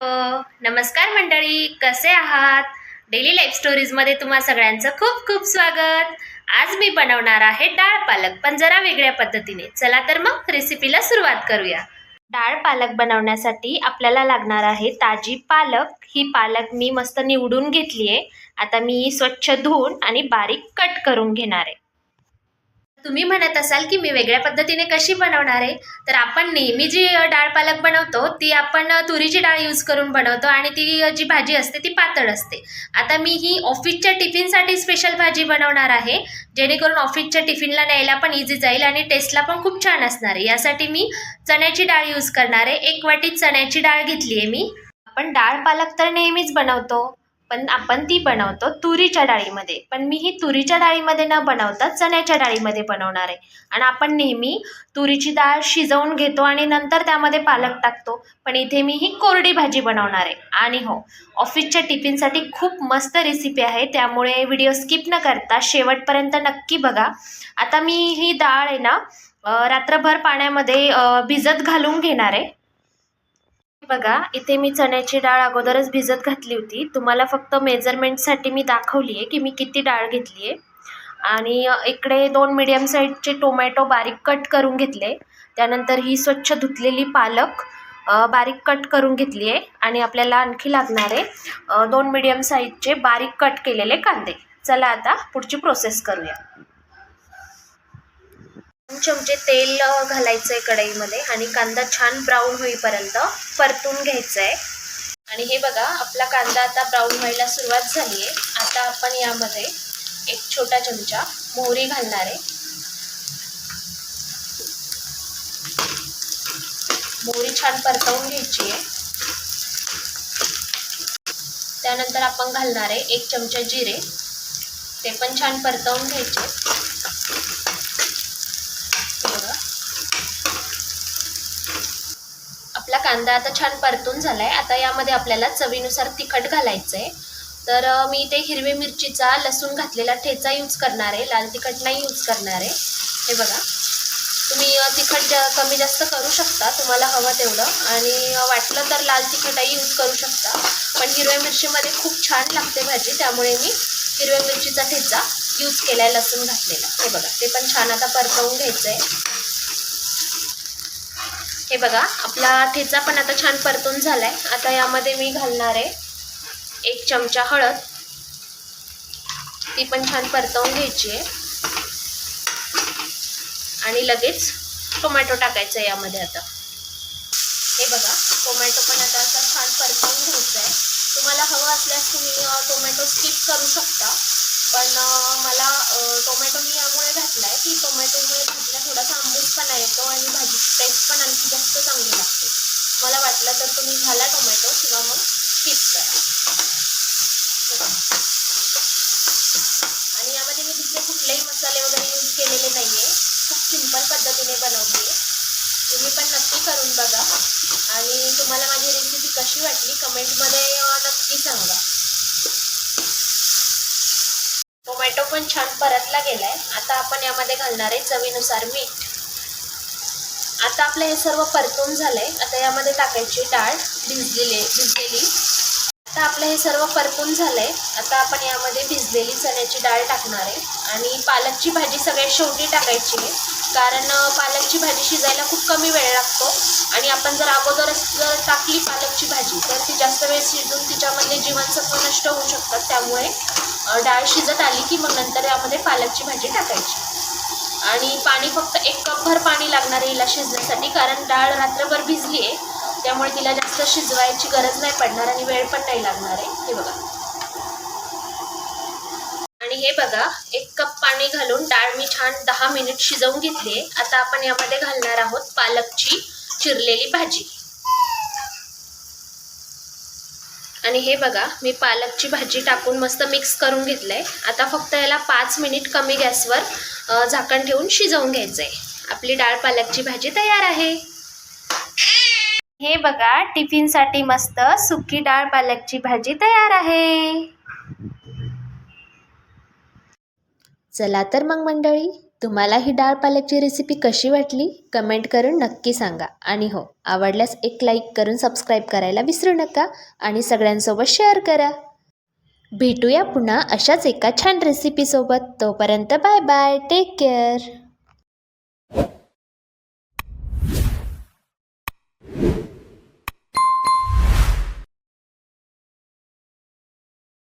हो. नमस्कार मंडळी कसे आहात? डेली लाईफ स्टोरीजमध्ये तुम्हा सगळ्यांचं खूप खूप स्वागत. आज मी बनवणार आहे डाळ पालक पण जरा वेगळ्या पद्धतीने. चला तर मग रेसिपीला सुरुवात करूया. डाळ पालक बनवण्यासाठी आपल्याला लागणार आहे ताजी पालक. ही पालक मी मस्त निवडून घेतली आहे आता मी स्वच्छ धुवून आणि बारीक कट करून घेणार आहे. तुम्ही म्हणत असाल की मी वेगळ्या पद्धतीने कशी बनवणार आहे? तर आपण नेहमी जी डाळ पालक बनवतो ती आपण तुरीची डाळ यूज करून बनवतो आणि ती जी भाजी असते ती पातळ असते. आता मी ही ऑफिसच्या टिफिनसाठी स्पेशल भाजी बनवणार आहे जेणेकरून ऑफिसच्या टिफिनला न्यायला पण इझी जाईल आणि टेस्टला पण खूप छान असणार आहे. यासाठी मी चण्याची डाळ यूज करणार आहे. एक वाटी चण्याची डाळ घेतली आहे मी. आपण डाळ पालक तर नेहमीच बनवतो. पण आपण ती बनवतो तुरीच्या डाळीमध्ये. पण मी ही तुरीच्या डाळीमध्ये न बनवता चण्याच्या डाळीमध्ये बनवणार आहे. आणि आपण नेहमी तुरीची डाळ शिजवून घेतो आणि नंतर त्यामध्ये पालक टाकतो. पण इथे मी ही कोरडी भाजी बनवणार आहे. आणि हो ऑफिसच्या टिफिनसाठी खूप मस्त रेसिपी आहे. त्यामुळे व्हिडिओ स्किप न करता शेवटपर्यंत नक्की बघा. आता मी ही डाळ आहे ना रात्रभर पाण्यामध्ये भिजत घालून घेणार आहे. बघा इथे मी चण्याची डाळ अगोदरच भिजत घातली होती. तुम्हाला फक्त मेजरमेंटसाठी मी दाखवली आहे की मी किती डाळ घेतली आहे आणि इकडे दोन मीडियम साईजचे टोमॅटो बारीक कट करून घेतले. त्यानंतर ही स्वच्छ धुतलेली पालक बारीक कट करून घेतली आहे आणि आपल्याला आणखी लागणार आहे दोन मीडियम साईजचे बारीक कट केलेले कांदे. चला आता पुढची प्रोसेस करूया. चमचे म्हणजे तेल घालायचं आहे कढईमध्ये आणि कांदा छान ब्राऊन होईपर्यंत परतून घ्यायचा आहे आणि हे बघा आपला कांदा आता ब्राऊन व्हायला सुरुवात झाली आहे आता आपण यामध्ये एक छोटा चमचा मोहरी घालणार आहे. मोहरी छान परतवून घ्यायची आहे त्यानंतर आपण घालणार आहे एक चमचा जिरे. ते पण छान परतवून घ्यायचे बघा. आपला कांदा आता छान परतून झालाय. आता यामध्ये आपल्याला चवीनुसार तिखट घालायचं आहे तर मी इथे हिरवी मिरचीचा लसूण घातलेला ठेचा यूज करणार आहे. लाल तिखट नाही यूज करणार आहे. हे बघा. तुम्ही तिखट जा कमी जास्त करू शकता. तुम्हाला हवं तेवढं. आणि वाटलं तर लाल तिखटही यूज करू शकता. पण हिरव्या मिरचीमध्ये खूप छान लागते भाजी. त्यामुळे मी हिरव्या मिरचीचा ठेचा यूज केला आहे लसूण घातलेला. हे बघा. ते पण छान आता परतवून घ्यायचं आहे हे बघा आपला ठेचा पण आता छान परतून झालाय. आता यामध्ये मी घालणार आहे एक चमचा हळद. ती पण छान परतवून घ्यायची आहे. आणि लगेच टोमॅटो टाकायचं आहे यामध्ये आता. हे बघा टोमॅटो पण आता असं छान परतवून घ्यायचं आहे. तुम्हाला हवं असल्यास तुम्ही टोमॅटो स्किप करू शकता. पण मला टोमॅटो मी यामुळे घातला आहे की टोमॅटोमुळे भाजीला थोडासा आंबूसपणा येतो आणि भाजी टेस्ट पण आणखी जास्त चांगली लागते. मला वाटलं तर तुम्ही घाला टोमॅटो किंवा मग स्किप करा. आणि यामध्ये मी दुसरे कुठलेही मसाले वगैरे यूज केलेले नाही आहे खूप सिंपल पद्धतीने बनवली आहे तुम्ही पण नक्की करून बघा. आणि तुम्हाला माझी रेसिपी कशी वाटली कमेंटमध्ये नक्की सांगा टोमॅटो पण छान परतला गेलाय. आता आपण यामध्ये घालणार आहे चवीनुसार मीठ. आता आपलं हे सर्व परतून झालंय. आता यामध्ये टाकायची डाळ भिजलेली भिजलेली. आता आपलं हे सर्व परतून झालंय. आता आपण यामध्ये भिजलेली चण्याची डाळ टाकणार आहे. आणि पालकची भाजी सगळ्यात शेवटी टाकायची आहे. कारण पालकची भाजी शिजायला खूप कमी वेळ लागतो. आणि आपण जर अगोदरच जर टाकली पालकची भाजी तर ती जास्त वेळ शिजून तिच्यामधले जीवनसत्व नष्ट होऊ शकतात. त्यामुळे डाळ शिजत आली की मग नंतर यामध्ये पालकची भाजी टाकायची. आणि पाणी फक्त एक कपभर पाणी लागणार आहे हिला शिजण्यासाठी कारण डाळ रात्रभर भिजली आहे त्यामुळे तिला जास्त शिजवायची गरज नाही पडणार आणि वेळ पण नाही लागणार आहे. हे बघा. आणि हे बघा एक कप पाणी घालून डाळ मी छान दहा मिनिट शिजवून घेतली आहे आता आपण यामध्ये घालणार आहोत पालकची चिरलेली भाजी. आणि हे बघा मी पालकची भाजी टाकून मस्त मिक्स करून घेतलंय. आता फक्त याला पाच मिनिट कमी गॅसवर झाकण ठेवून शिजवून घ्यायचंय. आपली डाळ पालकची भाजी तयार आहे. हे बघा टिफिनसाठी मस्त सुकी डाळ पालकची भाजी तयार आहे. चला तर मग मंडळी तुम्हाला ही डाळ पालकची रेसिपी कशी वाटली? कमेंट करून नक्की सांगा. आणि हो आवडल्यास एक लाईक करून सबस्क्राईब करायला विसरू नका आणि सगळ्यांसोबत शेअर करा. भेटूया पुन्हा अशाच एका छान रेसिपीसोबत तोपर्यंत बाय बाय टेक केअर